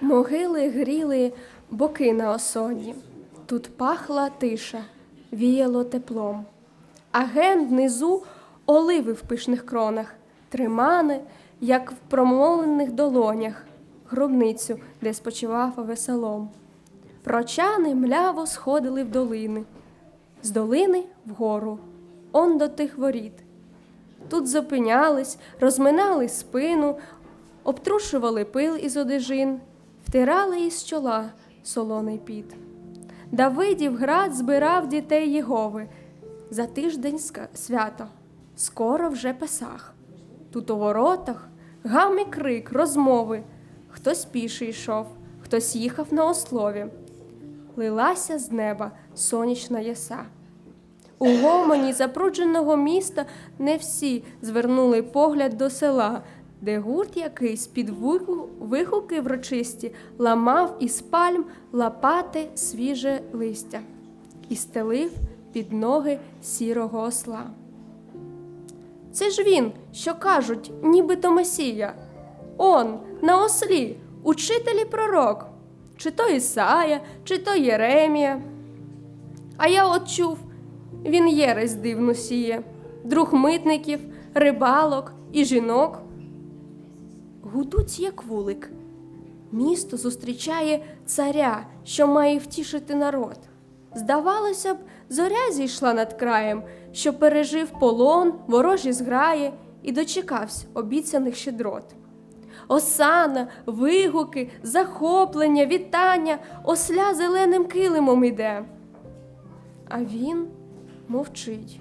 Могили гріли боки на осоні. Тут пахла тиша, віяло теплом. А ген внизу оливи в пишних кронах, тримани, як в промолених долонях, гробницю, де спочивав веселом. Прочани мляво сходили в долини, з долини вгору, он до тих воріт. Тут зупинялись, розминали спину, обтрушували пил із одежин, втирали із чола солоний піт. Давидів град збирав дітей Єгови за тиждень свято, скоро вже Песах. Тут у воротах гам і крик, розмови. Хтось піший йшов, хтось їхав на ослові. Лилася з неба сонячна яса. У гомоні запрудженого міста не всі звернули погляд до села, де гурт якийсь під виху- вигуки врочисті ламав із пальм лопати свіже листя і стелив під ноги сірого осла. Це ж він, що кажуть, нібито Месія. Он, на ослі, учитель і пророк, чи то Ісая, чи то Єремія. А я от чув, він єресь дивну сіє, друг митників, рибалок і жінок. Гудуть, як вулик. Місто зустрічає царя, що має втішити народ. Здавалося б, зоря зійшла над краєм, що пережив полон, ворожі зграї і дочекався обіцяних щедрот. Осана, вигуки, захоплення, вітання, осля зеленим килимом іде. А він мовчить.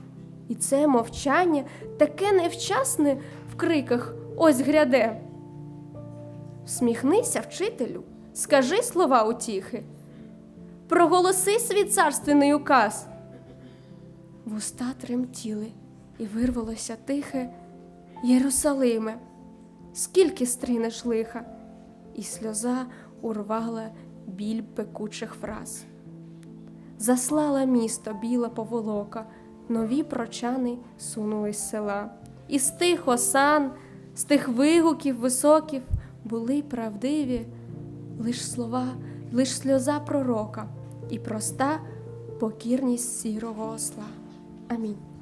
І це мовчання таке невчасне в криках ось гряде. Всміхнися, вчителю, скажи слова утіхи, проголоси свій царственний указ. Вуста тремтіли, і вирвалося тихе Єрусалиме, скільки стринеш лиха, і сльоза урвала біль пекучих фраз. Заслала місто біла поволока, нові прочани сунулись з села. І з тих осан, з тих вигуків високів були правдиві лиш слова, лиш сльоза пророка і проста покірність сірого осла. Амінь.